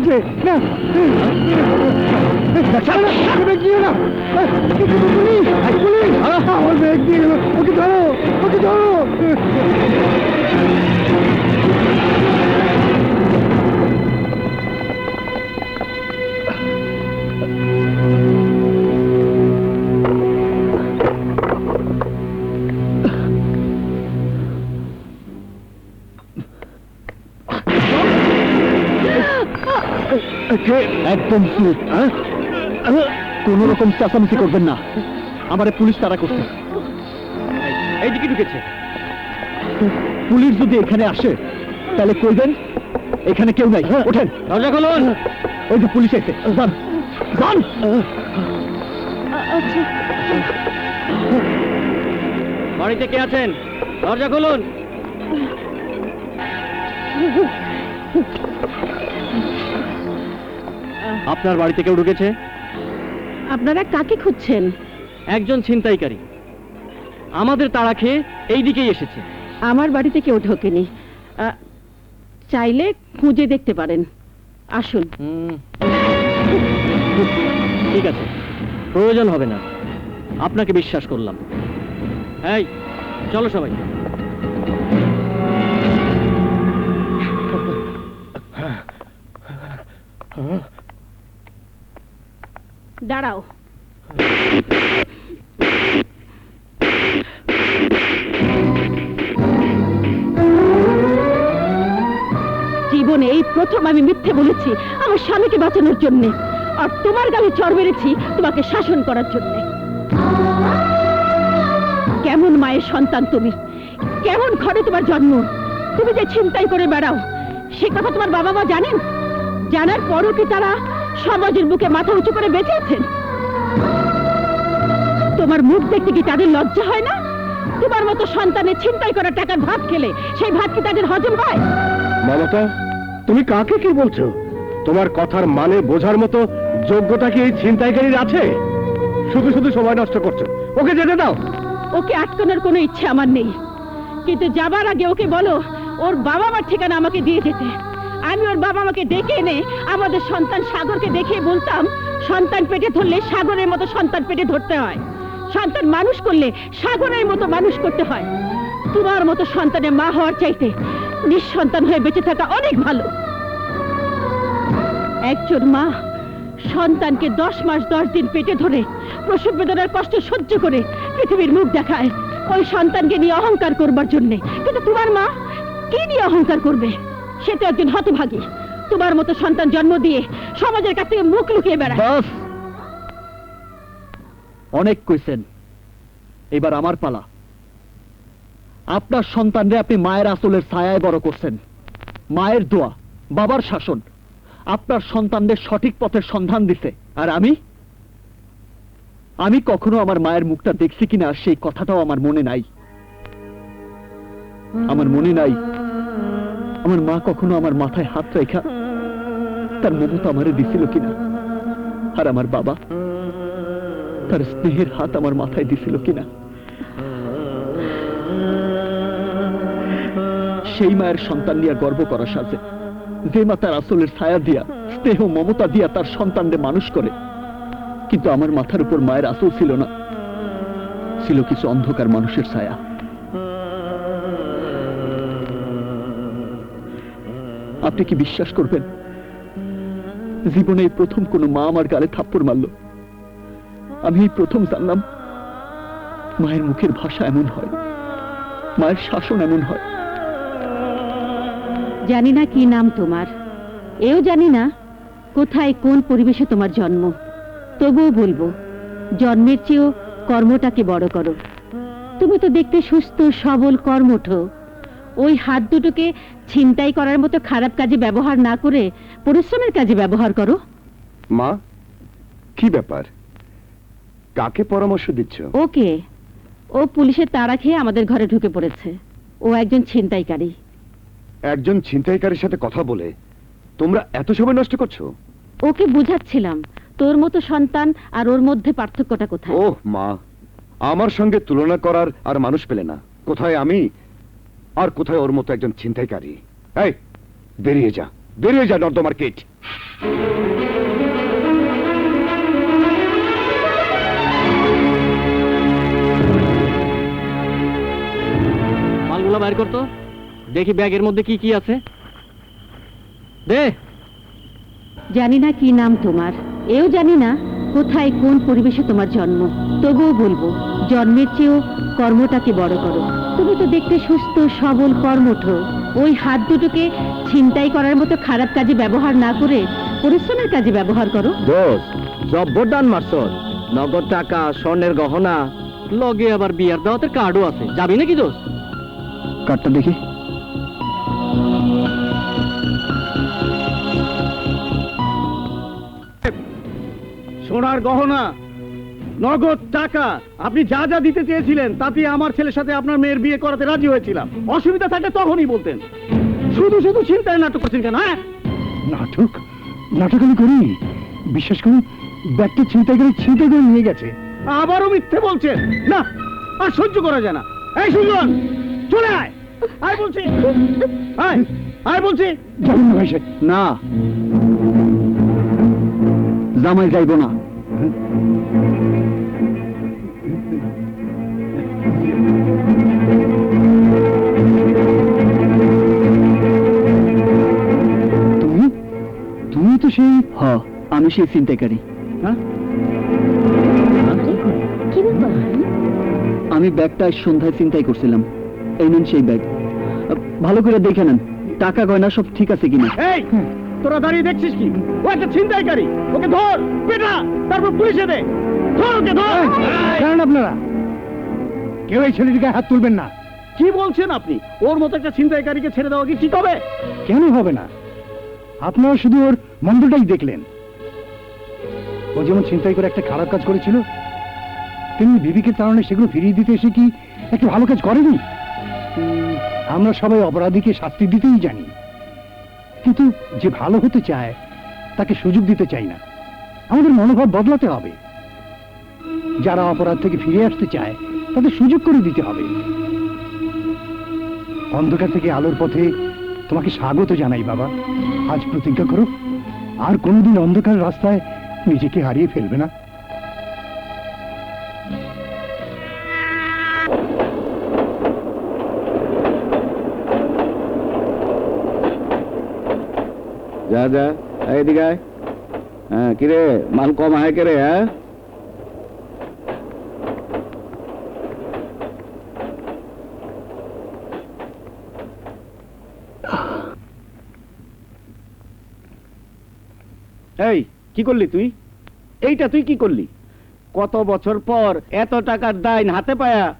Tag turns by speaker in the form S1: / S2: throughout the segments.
S1: আছে। না। দিয়ে না। Police police. আমার গেল। ওকে ধরো ওকে ধরো। একদম চুপ কোন রকম চেঁচামেচি করবেন না। আমারে পুলিশ তারা করছে। এইদিকে ঢুকেছে। পুলিশ যদি এখানে আসে তাহলে কইবেন এখানে কেউ নাই। ওঠেন। দরজা খুলুন। ওই যে পুলিশ এসে যান। যান! বাড়িতে কে আছেন? দরজা খুলুন। আপনার বাড়িতে কেউ ঢুকেছে?
S2: আপনারা কাকে খুঁজছেন?
S1: একজন ছিনতাইকারী। আমাদের তাড়া খেয়ে এই দিকেই এসেছে।
S2: আমার বাড়িতে কেউ ঢোকেনি। আহ, চাইলে খুঁজে দেখতে পারেন। আসুন।
S1: হুম। ঠিক আছে। প্রয়োজন হবে না। আপনাকে বিশ্বাস করলাম। এই চলো সবাই।
S2: দাঁড়াও। জীবনে এই প্রথম আমি মিথ্যে বলেছি আমার স্বামীকে বাঁচানোর জন্য, আর তোমার গালে চর মেরেছি তোমাকে শাসন করার জন্য। কেমন মায়ের সন্তান তুমি? কেমন ঘরে তোমার জন্ম? তুমি যে ছিনতাই করে বেড়াও, সে কথা তোমার বাবা মা জানেন? জানার পরও কি তারা সমাজের বুকে মাথা উঁচু করে বেঁচে আছেন? তোমার মুখ দেখতে কি তাদের লজ্জা হয় না? তোমার মতো সন্তানের ছিনতাই করা টাকার ভাত খেলে সেই ভাত কি তাদের হজম হয়?
S3: মমতা তুমি কাকে কি বলছো? তোমার কথার মানে বোঝার মতো যোগ্যতা কি এই ছিনতাইকারীর আছে? শুধু শুধু সময় নষ্ট করছ। ওকে যেতে দাও।
S2: ওকে আটকানোর কোনো ইচ্ছে আমার নেই। কিন্তু যাবার আগে ওকে বলো ওর বাবা মার ঠিকানা আমাকে দিয়ে যেতে। আমি ওর বাবা মাকে ডেকে এনে আমাদের সন্তান সাগরকে দেখিয়ে বলতাম, সন্তান পেটে ধরলে সাগরের মতো সন্তান পেটে ধরতে হয়। সন্তান মানুষ করলে সাগরের মতো মানুষ করতে হয়। তোমার মতো সন্তানের মা হওয়ার চাইতে নিঃসন্তান হয়ে বেঁচে থাকা অনেক ভালো। একজন মা সন্তানকে দশ মাস, দশ দিন পেটে ধরে প্রসব বেদনার কষ্ট সহ্য করে পৃথিবীর মুখ দেখায়। ওই সন্তানকে নিয়ে অহংকার করবার জন্যে। কিন্তু তোমার মা কি নিয়ে অহংকার করবে? সে তো একজন হতভাগী। তোমার মতো সন্তান জন্ম দিয়ে সমাজের কাছ থেকে মুখ লুকিয়ে বেড়ায়।
S1: অনেক কইছেন। এবার আমার পালা। আপনার সন্তানরে আপনি মায়ের আসলের বড় করছেন। মায়ের দোয়া, বাবার শাসন। আপনার সন্তানদের সঠিক পথের সন্ধান দিছে আর আমি? আমি কখনো আমার মায়ের মুখটা দেখছি কিনা সেই কথাটাও আমার মনে নাই। আমার মনে নাই আমার মা কখনো আমার মাথায় হাত রেখা, তার মমতা আমারে দিছিল কিনা? আর আমার বাবা, তার স্নেহের হাত আমার মাথায় দিছিল কিনা? সেই মায়ের সন্তান নিয়ে গর্ব করা সাজে। যে মা তার আসলের ছায়া দিয়া, স্নেহ মমতা দিয়া তার সন্তানদের মানুষ করে, কিন্তু আমার মাথার উপর মায়ের আসল ছিল না। ছিল কিছু অন্ধকার মানুষের ছায়া। আপনি কি বিশ্বাস করবেন? জীবনে প্রথম কোনো মা আমার গালে থাপ্পড় মারল। আমি এই প্রথম জানলাম, মায়ের মুখের ভাষা এমন হয়, মায়ের শাসন এমন হয়।
S2: জানি না কি নাম তোমার। এও জানি না কোথায় কোন পরিবেশে তোমার জন্ম। তবুও বলব, জন্মের চেয়েও কর্মটাকে বড় করো। তুমি তো দেখতে সুস্থ, সবল, কর্মঠ। ওই হাত দুটোকে ছিনতাই করার মতো খারাপ কাজে ব্যবহার না করে পরিশ্রমের কাজে ব্যবহার করো।
S3: মা কি ব্যাপার? কাকে পরামর্শ দিচ্ছ?
S2: ওকে ও পুলিশের তাড়া খেয়ে আমাদের ঘরে ঢুকে পড়েছে। ও একজন ছিনতাইকারী।
S3: একজন ছিনতাইকারীর সাথে কথা বলে তোমরা এত সময় নষ্ট করছ?
S2: ওকে বুঝাচ্ছিলাম তোর মতো সন্তান আর ওর মধ্যে পার্থক্যটা কোথায়?
S3: ওহ মা আমার সঙ্গে তুলনা করার আর মানুষ পেলে না। কোথায় আমি? আর কোথায় ওর মতো একজন ছিনতাইকারী? এই বেরিয়ে যা বেরিয়ে যা নর্দমার কিট
S1: মালগুলো বাইর করতো দেখি ব্যাগের মধ্যে কি কি আছে। দে।
S2: জানি না কি নাম তোমার। এও জানি না কোথায় কোন পরিবেশে তোমার জন্ম। তবুও বলব জন্মের চেয়েও কর্মটাকে বড় করো। তুমি তো দেখতে সুস্থ সবল কর্মঠ। ওই হাত দুটোকে ছিনতাই করার মতো খারাপ কাজে ব্যবহার না করে পরিশ্রমের কাজে ব্যবহার করো।
S1: দোষ জব্বরদান মারছস নগদ টাকা স্বর্ণের গহনা লগে আবার বিয়ার দাওয়াতের কার্ডও আছে। যাবি নাকি দোষ কার্ডটা দেখি।
S3: সোনার গহনা নগদ টাকা। আপনি যা যা দিতে চেয়েছিলেন তাতে আমার ছেলের সাথে আপনার মেয়ের বিয়ে করাতে রাজি হয়েছিলাম। অসুবিধা থাকলে তখনই বলতেন। শুধু শুধু চিন্তায় নাটক করছেন কেন হ্যাঁ?
S4: নাটক? নাটক আমি করি বিশ্বাস করুন ব্যাগটা ছিনতাই করে ছিনতাই করে নিয়ে গেছে।
S3: আবারও মিথ্যে বলছেন। না আর সহ্য করা যায় না। এই সুজন চলে আয়। আয় বলছি। আয় আয় বলছি।
S4: যাবেন না ভাই সাহেব।
S1: না। জামাই যাইব না। আমি সেই চিন্তাকারী
S3: হ্যাঁ
S1: আমি ব্যাগটা আজ সন্ধ্যায় চিন্তাই করছিলাম। এই নেন সেই ব্যাগ। ভালো করে দেখে নেন টাকা গয়না সব ঠিক আছে কিনা।
S3: এই তোরা দাঁড়িয়ে দেখছিস কি? ও একটা ছিনতাইকারী। ওকে ধর পেটা তারপর পুলিশে দে। ধর ওকে ধর।
S4: কারণ আপনারা। কেউ এই ছেলেটিকে হাত তুলবেন না।
S3: কি বলছেন আপনি? ওর মতো একটা ছিনতাইকারীকে ছেড়ে দেওয়া কি ঠিক হবে?
S4: কেন হবে না? আপনারা শুধু ওর মন্দটাই দেখলেন। ও যেমন চিন্তাই করে একটা খারাপ কাজ করেছিল, তেমনি বিবিকের কারণে সেগুলো ফিরিয়ে দিতে এসে কি একটা ভালো কাজ করেনি? আমরা সবাই অপরাধীকে শাস্তি দিতেই জানি। কিন্তু যে ভালো হতে চায়, তাকে সুযোগ দিতে চাই না। আমাদের মনোভাব বদলাতে হবে। যারা অপরাধ থেকে ফিরে আসতে চায়, তাদের সুযোগ করে দিতে হবে। অন্ধকার থেকে আলোর পথে তোমাকে স্বাগত জানাই বাবা। আজ প্রতিজ্ঞা করো, আর কোনোদিন অন্ধকার রাস্তায় নিজেকে হারিয়ে ফেলবে না।
S3: যা যা এদিকে হ্যাঁ কিরে, মাল কম আয় কে রে হ্যাঁ এই কি করলি তুই? এইটা তুই কি করলি? কত বছর পর এত টাকার দাইন হাতে পায়া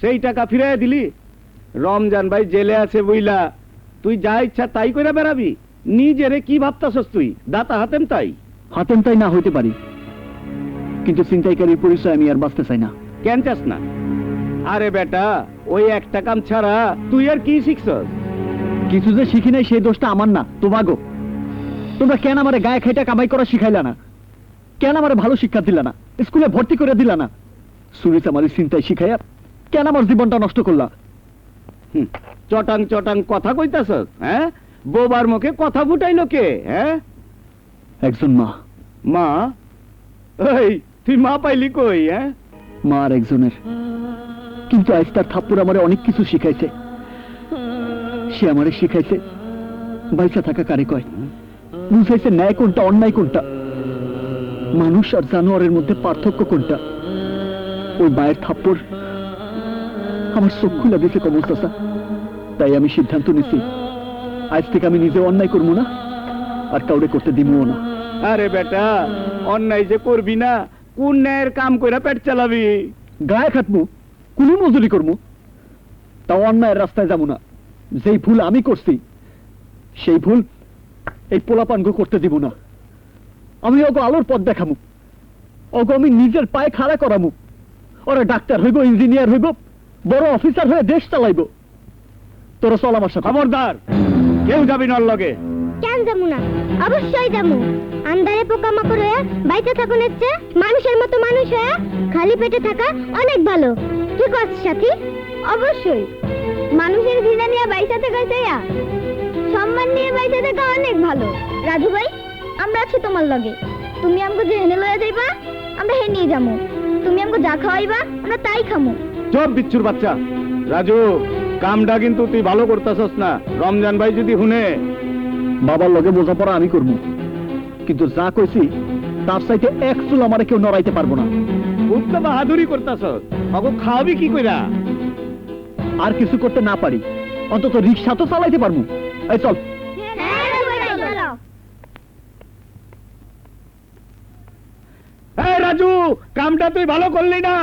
S3: সেই টাকা ফিরাই দিলি? রমজান ভাই জেলে আছে বইলা তুই যা ইচ্ছা তাই করে বেড়াবি। নিজেরে কি ভাবতাছস তুই? দাতা হাতেম তাই।
S1: হাতেম তাই না হইতে পারি। কিন্তু চিন্তাইকারীর পরিচয় আমি আর বাঁচতে চাই না।
S3: কেন চাস না? আরে বেটা ওই একটা কাম ছাড়া তুই আর কি শিখছস?
S1: কিছু যে শিখি নাই সেই দোষটা আমার না তোমাগো। তোমরা কেন আমারে গায়ে খাইটা কামাই করা শিখাইলা না? কেন আমারে ভালো শিক্ষা দিলা না? স্কুলে ভর্তি করে দিলা না? সুরিত আমার চিন্তায় শিখাইয়া কেন আমার জীবনটা নষ্ট করলা?
S3: চটাং চটাং কথা কইতাছস হ্যাঁ? বোবার মুখে কথা ফুটাইলো কে হ্যাঁ?
S1: একজন মা।
S3: মা? এই তুই মা পাইলি কই হ্যাঁ?
S1: মা আর একজনের। কিন্তু আজ তার থাপ্পুর আমারে অনেক কিছু শিখাইছে। সে আমারে শিখাইছে বাইসা থাকা কারে কয়? বুঝাইছে ন্যায় কোনটা অন্যায় কোনটা? মানুষ আর জানোয়ারের মধ্যে পার্থক্য কোনটা? ওই মায়ের থাপ্পড় আমার চক্ষু লাগেছে কমল চাষা তাই আমি সিদ্ধান্ত নিছি আজ থেকে আমি নিজে অন্যায় করব না আর কাউরে করতে দিবও না।
S3: আরে বেটা অন্যায় যে করবি না কোন ন্যায়ের কাম কইরা পেট চালাবি?
S1: গায়ে খাটবো কুলি মজুরি করব। তাও অন্যায়ের রাস্তায় যাব না। যেই ভুল আমি করছি সেই ভুল এই পোলাপানগ করতে দিব না। আমি ওগো আলোর পথ দেখামু। ওগো আমি নিজের পায়ে খাড়া করামু। ওরা ডাক্তার হইব ইঞ্জিনিয়ার হইব বড় অফিসার হয়ে দেশ চালাইব। তোরা চল আমার সাথে।
S3: খবরদার কেউ যাবি নর লগে।
S5: কেন যাব না? অবশ্যই যাব। আন্ধারে পোকামাকড় হয়ে বাইতে থাকুন হচ্ছে মানুষের মতো মানুষ হয়ে খালি পেটে থাকা অনেক ভালো। কি করছিস সাথী? অবশ্যই। মানুষের ঘৃণা নিয়ে বাইসা থাকা চাইয়া। সম্মান নিয়ে বাইতে থাকা অনেক ভালো। রাজু ভাই, আমরা আছি তোমার লগে। তুমি আমাকে যে হেনে লয়ে যাইবা, আমরা হে নিয়ে যাব তুমি আমাকে যা খাওয়াইবা, আমরা তাই খামু।
S3: চপ, বিচ্ছুর বাচ্চা। রাজু, কামটা কিন্তু তুই ভালো করতেছস না। রমজান ভাই যদি শুনে,
S1: বাবার লগে বোঝাপড়া আমি করব। কিন্তু যা কইছি, তার সাইতে এক চুল আমারে কেউ নড়াইতে পারব না।
S3: খুব তো বাহাদুরি করতেছস। অগো, খাওয়াবি কি কইরা?
S1: আর কিছু করতে না পারি। অন্তত রিক্সা তো চালাইতে পারব। এই
S5: চল।
S3: এই রাজু কামটা তুই ভালো করলি না।